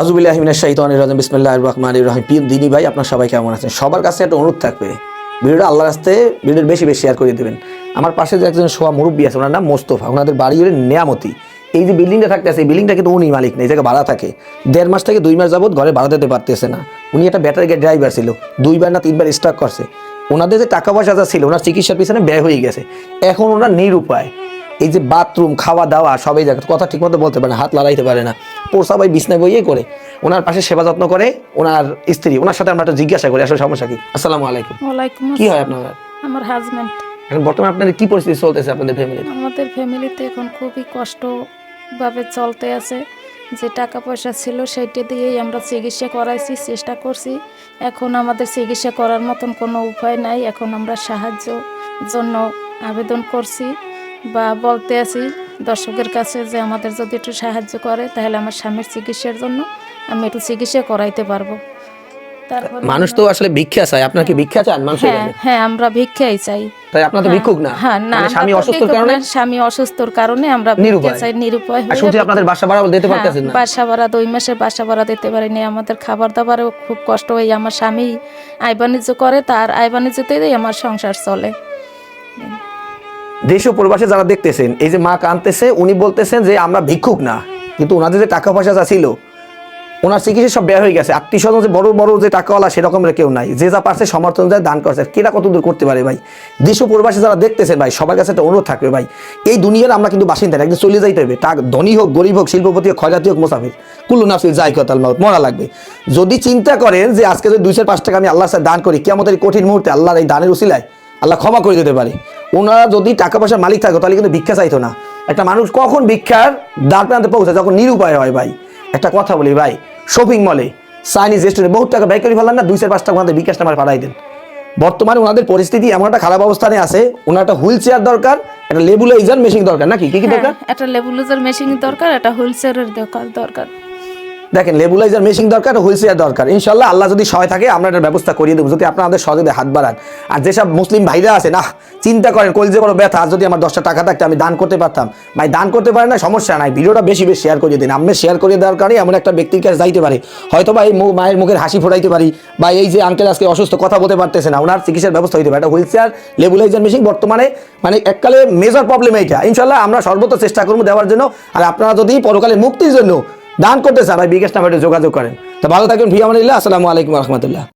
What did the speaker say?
আজুবিল্লাহ মিনাশ শাইতানির রাজিম, বিসমিল্লাহির রহমানির রহিম। প্রিয় দিনী ভাই, আপনার সবাই কেমন আছেন? সবার কাছে একটা অনুরোধ থাকবে। ভিডিওটা আল্লাহর রাস্তে ভিডিওর বেশি বেশি শেয়ার করে দেবেন। আমার পাশে যে একজন সোয়া মুরব্বী আছে, ওনার নাম মোস্তফা। ওনাদের বাড়ি হলে নেয়ামতি। এই যে বিল্ডিংটা থাকতে আছে, এই বিল্ডিংটা কিন্তু উনি মালিক নেই এই জায়গায় ভাড়া থাকে। দেড় মাস থেকে দুই মাস যাবত ঘরে ভাড়া দিতে পারতেছে না। উনি একটা ব্যাটারি ড্রাইভার ছিল। দুইবার না তিনবার স্ট্রাক করছে। ওনাদের যে টাকা পয়সা যা ছিল, ওনার চিকিৎসার পিছনে ব্যয় হয়ে গেছে। এখন ওনার নিরুপায়। এই যে বাথরুম খাওয়া দাওয়া সবাই জায়গা কথা ঠিকমতো বলতে পারে না হাত লড়াইতে পারে না। পোষা ভাই বিছনায় বইয়ে করে ওনার পাশে সেবা যত্ন করে ওনার স্ত্রী ওনার সাথে আমরা একটা জিজ্ঞাসা করি আসলে সমস্যা কি? আসসালামু আলাইকুম। ওয়ালাইকুম কি হয় আপনার? আমার হাজব্যান্ড এখন বর্তমানে আপনাদের কি পরিস্থিতি চলতেছে আপনাদের ফ্যামিলিতে আমাদের ফ্যামিলিতে এখন খুবই কষ্টভাবে চলতে আছে। যে টাকা পয়সা ছিল সেইটা দিয়েই আমরা চিকিৎসা করাইছি চেষ্টা করছি। এখন আমাদের চিকিৎসা করার মতন কোনো উপায় নাই। এখন আমরা সাহায্য জন্য আবেদন করছি। বা বলতে আছি দর্শকের কাছে যে আমাদের যদি একটু সাহায্য করে তাহলে আমার স্বামীর চিকিৎসার জন্য আমি একটু চিকিৎসা করাইতে পারব। তারপর মানুষ তো আসলে ভিক্ষা চায়। আপনার কি ভিক্ষা চান মানুষের হ্যাঁ হ্যাঁ আমরা ভিক্ষাই চাই। তাই আপনার তো ভিক্ষুক না? হ্যাঁ না স্বামী অসুস্থর কারণে স্বামী অসুস্থর কারণে আমরা ভিক্ষা নিরুপায়। চাই নিরুপায় হয়ে শুনছি আপনাদের বাসা ভাড়া দিতে হ্যাঁ, পারতেছেন না। বাসা ভাড়া দুই মাসে বাসা ভাড়া দিতে পারিনি। আমাদের খাবার দাবারও খুব কষ্ট হয় আমার স্বামী আয় বাণিজ্য করে তার আয় বাণিজ্যতেই আমার সংসার চলে। দেশ ও প্রবাসে যারা দেখতেছেন, এই যে মা কানতেছে উনি বলতেছেন যে আমরা ভিক্ষুক না। কিন্তু ওনাদের যে টাকা পয়সা যা ছিল, ওনার চিকিৎসা সব ব্যয় হয়ে গেছে। আত্মীয় স্বজন যে বড় বড় যে টাকাওয়ালা, সেরকমের কেউ নাই। যে যা পারছে সমর্থন যায় দান করছে। কেরা কত দূর করতে পারে ভাই? দেশ প্রবাসে যারা দেখতেছেন ভাই, সবার কাছে একটা অনুরোধ থাকবে ভাই। এই দুনিয়ার আমরা কিন্তু বাসিন্দা একদিন চলে যাইতে হবে। টাকা ধনী হোক, গরিব হোক, শিল্পপতি হোক ক্ষয়জাতি হোক, মোসাফির। কুল্লু নাফসিল, যাই কথাল মাউত মরা লাগবে। যদি চিন্তা করেন যে আজকে যদি দুইশো পাঁচ টাকা আমি আল্লাহর সাথে দান করি কেমন কঠিন মুহূর্তে আল্লাহর এই দানের উচিলায় আল্লাহ ক্ষমা করে দিতে পারে। ওনারা যদি টাকা পয়সার মালিক থাকতো তাহলে কিন্তু ভিক্ষা চাইতো না। একটা মানুষ কখন ভিক্ষার দ্বার প্রান্তে পৌঁছায়? যখন নিরুপায় হয় ভাই। একটা কথা বলি ভাই শপিং মলে চাইনিজ রেস্টুরেন্ট বহুত টাকা ব্যয় করে ফেললেন না? দুইশো পাঁচ টাকা ওনাদের বিকাশ নাম্বার পাঠাই দেন। বর্তমানে ওনাদের পরিস্থিতি এমন একটা খারাপ অবস্থানে আছে ওনার একটা হুইল চেয়ার দরকার একটা লেবুলাইজার মেশিন দরকার নাকি? কি কি দরকার? হ্যাঁ, একটা লেবুলাইজার মেশিন দরকার একটা হুইলচেয়ারের দরকার দরকার। দেখেন লেবুলাইজার মেশিন দরকার হুইল চেয়ার দরকার। ইনশাল্লাহ আল্লাহ যদি সহায় থাকে, আমরা এটার ব্যবস্থা করিয়ে দেবো। যদি আপনাদের সহযোগে হাত বাড়ান। আর যেসব মুসলিম ভাইরা আছে না চিন্তা করেন, কলজে বড় ব্যথা, আর যদি আমার দশটা টাকা থাকতে, আমি দান করতে পারতাম। ভাই, দান করতে পারে না, সমস্যা নাই। ভিডিওটা বেশি বেশি শেয়ার করে দিন। আমি শেয়ার করে দেওয়ার কারণে এমন একটা ব্যক্তির কাছে যাইতে পারে। হয়তো বা এই মায়ের মুখের হাসি ফোটাইতে পারি, বা এই যে আঙ্কেল আজকে অসুস্থ, কথা বলতে পারতেছে না ওনার চিকিৎসার ব্যবস্থা হইতে পারে। একটা হুইল চেয়ার লেবুলাইজার মেশিন বর্তমানে মানে এককালে মেজর প্রবলেম এইটা। ইনশাল্লাহ আমরা সর্বত চেষ্টা করব দেওয়ার জন্য। আর আপনারা যদি পরকালে মুক্তির জন্য দান করতে চান বিকাশ নাম্বারে যোগাযোগ করেন। তো ভালো থাকবেন ভিয়া আসসালামু আলাইকুম রহমতুল্লাহ।